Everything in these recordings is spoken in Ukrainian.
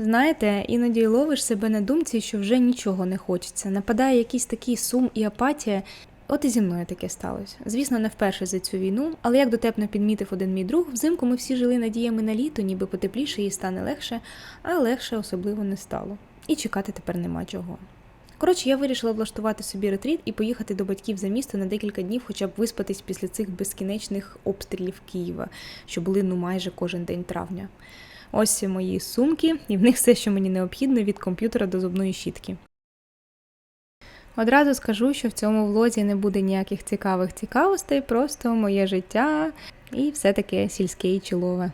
Знаєте, іноді ловиш себе на думці, що вже нічого не хочеться. Нападає якийсь такий сум і апатія. От і зі мною таке сталося. Звісно, не вперше за цю війну, але як дотепно підмітив один мій друг, взимку ми всі жили надіями на літо, ніби потепліше і стане легше, а легше особливо не стало. І чекати тепер нема чого. Коротше, я вирішила влаштувати собі ретріт і поїхати до батьків за місто на декілька днів, хоча б виспатись після цих безкінечних обстрілів Києва, що були ну майже кожен день травня. Ось мої сумки, і в них все, що мені необхідно від комп'ютера до зубної щітки. Одразу скажу, що в цьому влозі не буде ніяких цікавих цікавостей, просто моє життя і все таке сільське і чолове.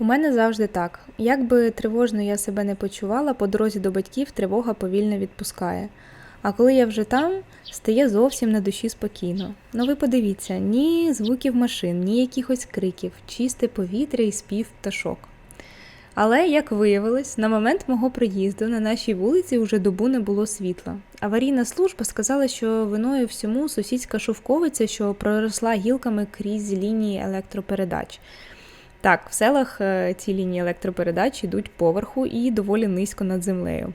У мене завжди так. Як би тривожно я себе не почувала, по дорозі до батьків тривога повільно відпускає. А коли я вже там, стає зовсім на душі спокійно. Ну ви подивіться, ні звуків машин, ні якихось криків, чисте повітря і спів пташок. Але, як виявилось, на момент мого приїзду на нашій вулиці вже добу не було світла. Аварійна служба сказала, що виною всьому сусідська шовковиця, що проросла гілками крізь лінії електропередач. Так, в селах е, ці лінії електропередач йдуть поверху і доволі низько над землею.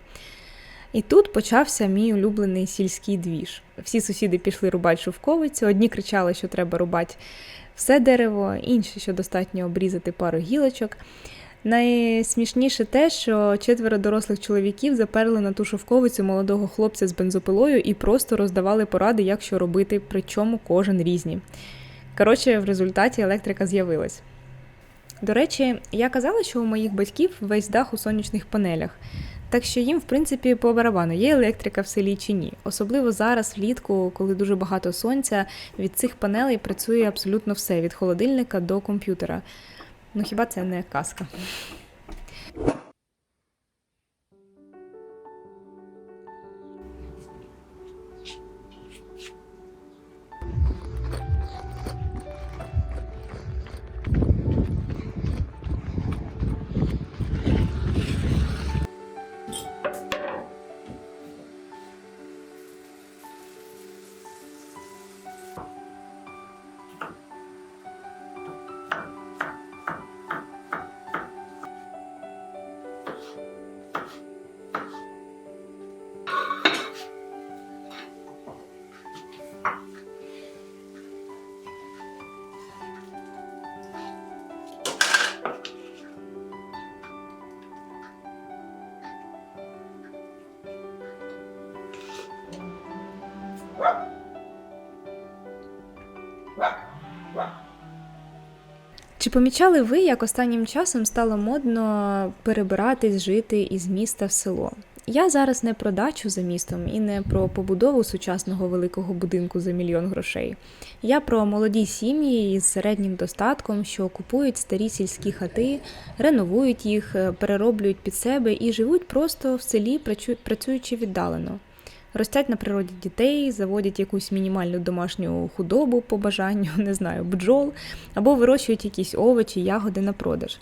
І тут почався мій улюблений сільський двіж. Всі сусіди пішли рубати шовковицю, одні кричали, що треба рубати все дерево, інші, що достатньо обрізати пару гілочок. Найсмішніше те, що четверо дорослих чоловіків заперли на ту шовковицю молодого хлопця з бензопилою і просто роздавали поради, як що робити, причому кожен різні. Коротше, в результаті електрика з'явилась. До речі, я казала, що у моїх батьків весь дах у сонячних панелях, так що їм, в принципі, по барабану є електрика в селі чи ні. Особливо зараз, влітку, коли дуже багато сонця, від цих панелей працює абсолютно все від холодильника до комп'ютера. Ну хіба це не казка? Чи помічали ви, як останнім часом стало модно перебиратись, жити із міста в село? Я зараз не про дачу за містом і не про побудову сучасного великого будинку за мільйон грошей. Я про молоді сім'ї із середнім достатком, що купують старі сільські хати, реновують їх, перероблюють під себе і живуть просто в селі, працю- працюючи віддалено. Ростять на природі дітей, заводять якусь мінімальну домашню худобу по бажанню, не знаю, бджол, або вирощують якісь овочі, ягоди на продаж.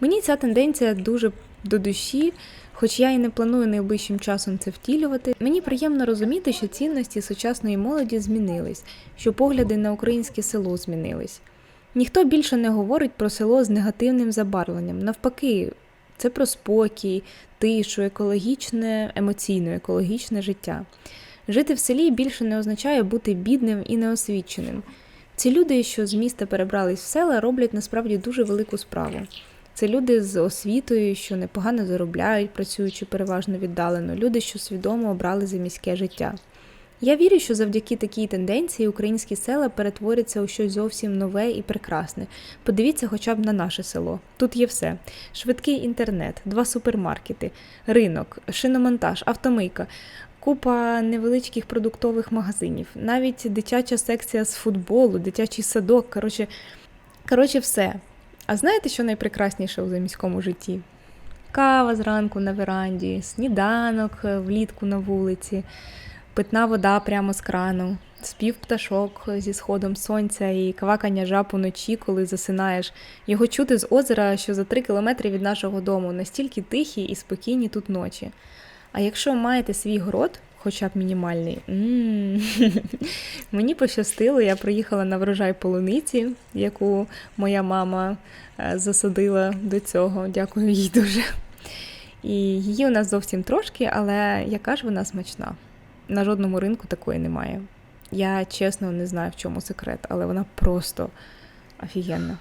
Мені ця тенденція дуже до душі, хоч я і не планую найближчим часом це втілювати. Мені приємно розуміти, що цінності сучасної молоді змінились, що погляди на українське село змінились. Ніхто більше не говорить про село з негативним забарвленням. Навпаки, це про спокій, тишу, екологічне, емоційно екологічне життя. Жити в селі більше не означає бути бідним і неосвіченим. Ці люди, що з міста перебрались в села, роблять насправді дуже велику справу. Це люди з освітою, що непогано заробляють, працюючи переважно віддалено, люди, що свідомо обрали за міське життя. Я вірю, що завдяки такій тенденції українські села перетворяться у щось зовсім нове і прекрасне. Подивіться хоча б на наше село. Тут є все: швидкий інтернет, два супермаркети, ринок, шиномонтаж, автомийка, купа невеличких продуктових магазинів, навіть дитяча секція з футболу, дитячий садок. Коротше, коротше, все. А знаєте, що найпрекрасніше у заміському житті? Кава зранку на веранді, сніданок влітку на вулиці, питна вода прямо з крану, спів пташок зі сходом сонця і квакання жаб уночі, коли засинаєш. Його чути з озера, що за три кілометри від нашого дому, настільки тихі і спокійні тут ночі. А якщо маєте свій город, хоча б мінімальний. Мені пощастило, я приїхала на врожай полуниці, яку моя мама е, засадила до цього. Дякую їй дуже. І її у нас зовсім трошки, але яка ж вона смачна. На жодному ринку такої немає. Я чесно не знаю, в чому секрет, але вона просто офігенна.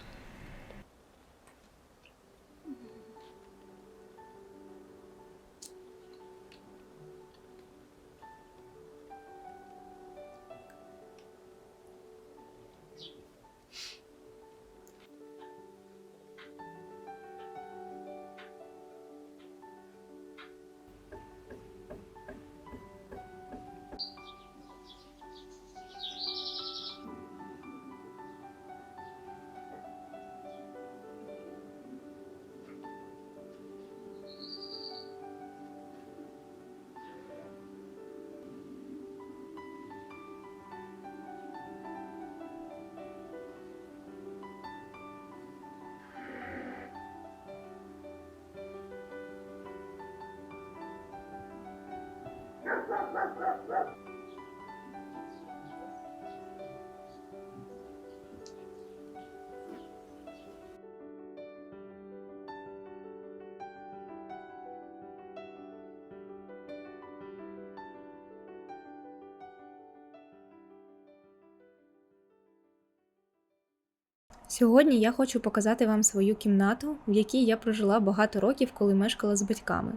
Сьогодні я хочу показати вам свою кімнату, в якій я прожила багато років, коли мешкала з батьками.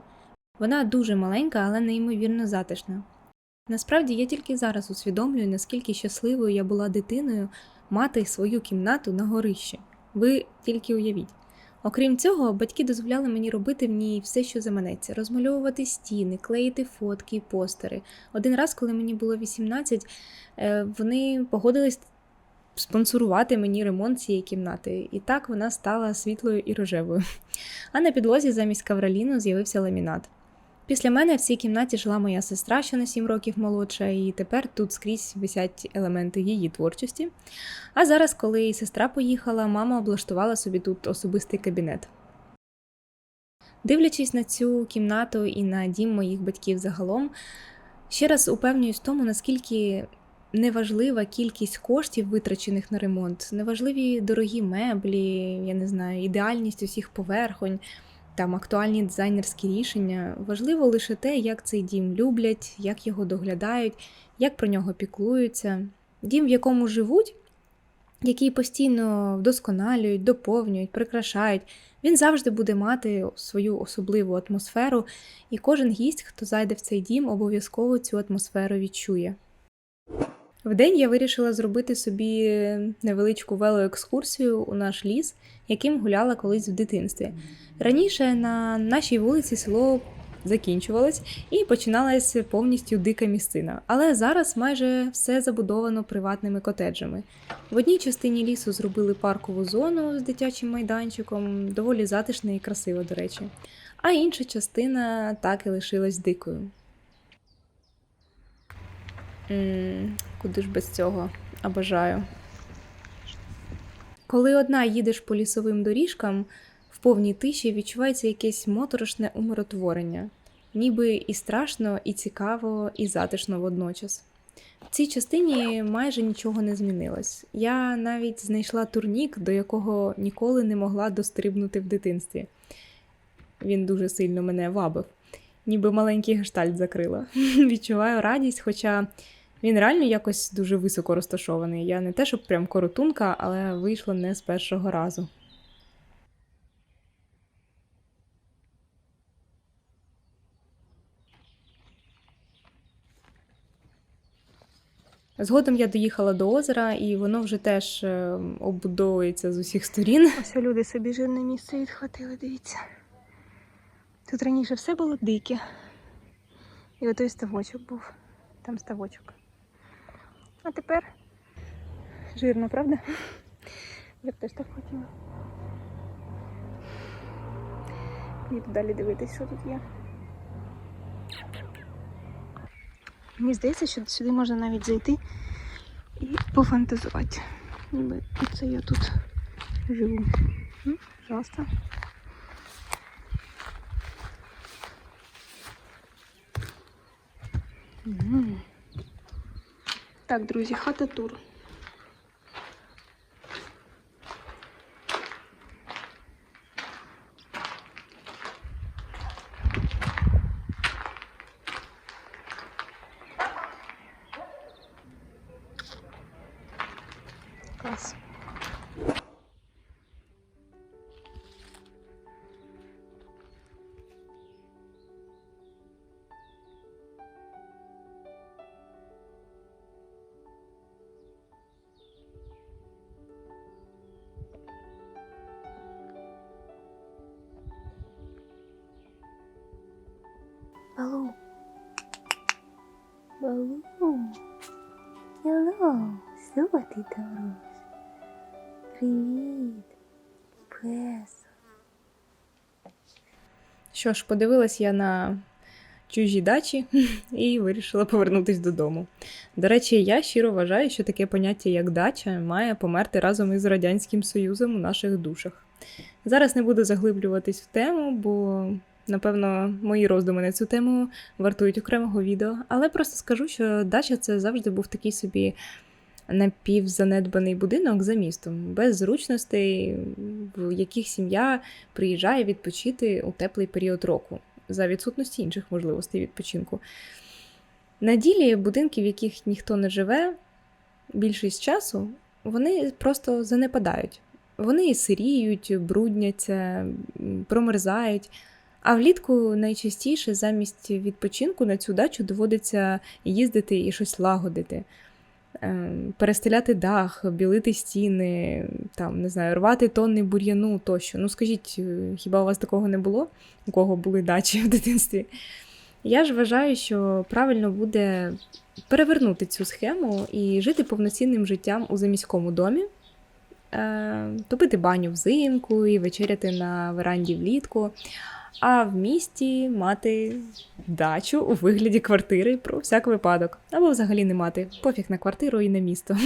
Вона дуже маленька, але неймовірно затишна. Насправді я тільки зараз усвідомлюю, наскільки щасливою я була дитиною мати свою кімнату на горищі. Ви тільки уявіть. Окрім цього, батьки дозволяли мені робити в ній все, що заманеться: розмальовувати стіни, клеїти фотки і постери. Один раз, коли мені було 18, е, вони погодились спонсорувати мені ремонт цієї кімнати, і так вона стала світлою і рожевою. А на підлозі замість кавраліну з'явився ламінат. Після мене в цій кімнаті жила моя сестра, що на 7 років молодша, і тепер тут скрізь висять елементи її творчості. А зараз, коли сестра поїхала, мама облаштувала собі тут особистий кабінет. Дивлячись на цю кімнату і на дім моїх батьків загалом, ще раз упевнююсь в тому, наскільки неважлива кількість коштів, витрачених на ремонт, неважливі дорогі меблі, я не знаю, ідеальність усіх поверхонь, там актуальні дизайнерські рішення. Важливо лише те, як цей дім люблять, як його доглядають, як про нього піклуються. Дім, в якому живуть, який постійно вдосконалюють, доповнюють, прикрашають. Він завжди буде мати свою особливу атмосферу, і кожен гість, хто зайде в цей дім, обов'язково цю атмосферу відчує. Вдень я вирішила зробити собі невеличку велоекскурсію у наш ліс, яким гуляла колись в дитинстві. Раніше на нашій вулиці село закінчувалось і починалась повністю дика місцина. Але зараз майже все забудовано приватними котеджами. В одній частині лісу зробили паркову зону з дитячим майданчиком, доволі затишна і красива, до речі. А інша частина так і лишилась дикою. Куди ж без цього? А. Коли одна їдеш по лісовим доріжкам, в повній тиші відчувається якесь моторошне умиротворення, ніби і страшно, і цікаво, і затишно водночас. В цій частині майже нічого не змінилось. Я навіть знайшла турнік, до якого ніколи не могла дострибнути в дитинстві. Він дуже сильно мене вабив, ніби маленький гештальт закрила. Відчуваю радість, хоча він реально якось дуже високо розташований. Я не те, щоб прям коротунка, але вийшло не з першого разу. Згодом я доїхала до озера, і воно вже теж е, оббудовується з усіх сторін. Ось люди собі жирне місце відхватили, дивіться. Тут раніше все було дике. І отой ставочок був. Там ставочок. А тепер жирно, правда? Я б теж так хотіла. І далі дивитись, що тут є. Мені здається, що сюди можна навіть зайти і пофантазувати. Ніби оце я тут живу. М, Пожалуйста. Мгм. Так, друзі, хата тур. Балу. Балу. Hello, там робиш? Привіт. Пес. Що ж, подивилась я на чужі дачі і вирішила повернутися додому. До речі, я щиро вважаю, що таке поняття як дача має померти разом із Радянським Союзом у наших душах. Зараз не буду заглиблюватись в тему, бо, напевно, мої роздуми на цю тему вартують окремого відео, але просто скажу, що дача це завжди був такий собі напівзанедбаний будинок за містом, без зручностей, в яких сім'я приїжджає відпочити у теплий період року, за відсутності інших можливостей відпочинку. На ділі будинки, в яких ніхто не живе, більшість часу вони просто занепадають. Вони сиріють, брудняться, промерзають. А влітку найчастіше замість відпочинку на цю дачу доводиться їздити і щось лагодити. Ем, Перестеляти дах, білити стіни, там, не знаю, рвати тонни бур'яну тощо. Ну скажіть, е, хіба у вас такого не було? У кого були дачі в дитинстві? Я ж вважаю, що правильно буде перевернути цю схему і жити повноцінним життям у заміському домі, е, топити баню взимку і вечеряти на веранді влітку, а в місті мати дачу у вигляді квартири про всяк випадок. Або взагалі не мати. Пофіг на квартиру і на місто.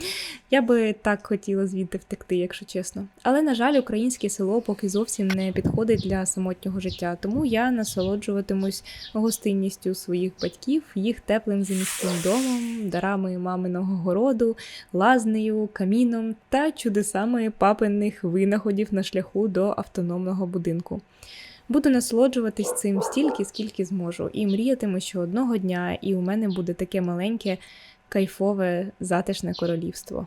Я би так хотіла звідти втекти, якщо чесно. Але, на жаль, українське село поки зовсім не підходить для самотнього життя, тому я насолоджуватимусь гостинністю своїх батьків, їх теплим заміським домом, дарами маминого городу, лазнею, каміном та чудесами папиних винаходів на шляху до автономного будинку. Буду насолоджуватись цим стільки, скільки зможу, і мріятиму, що одного дня і у мене буде таке маленьке, кайфове, затишне королівство.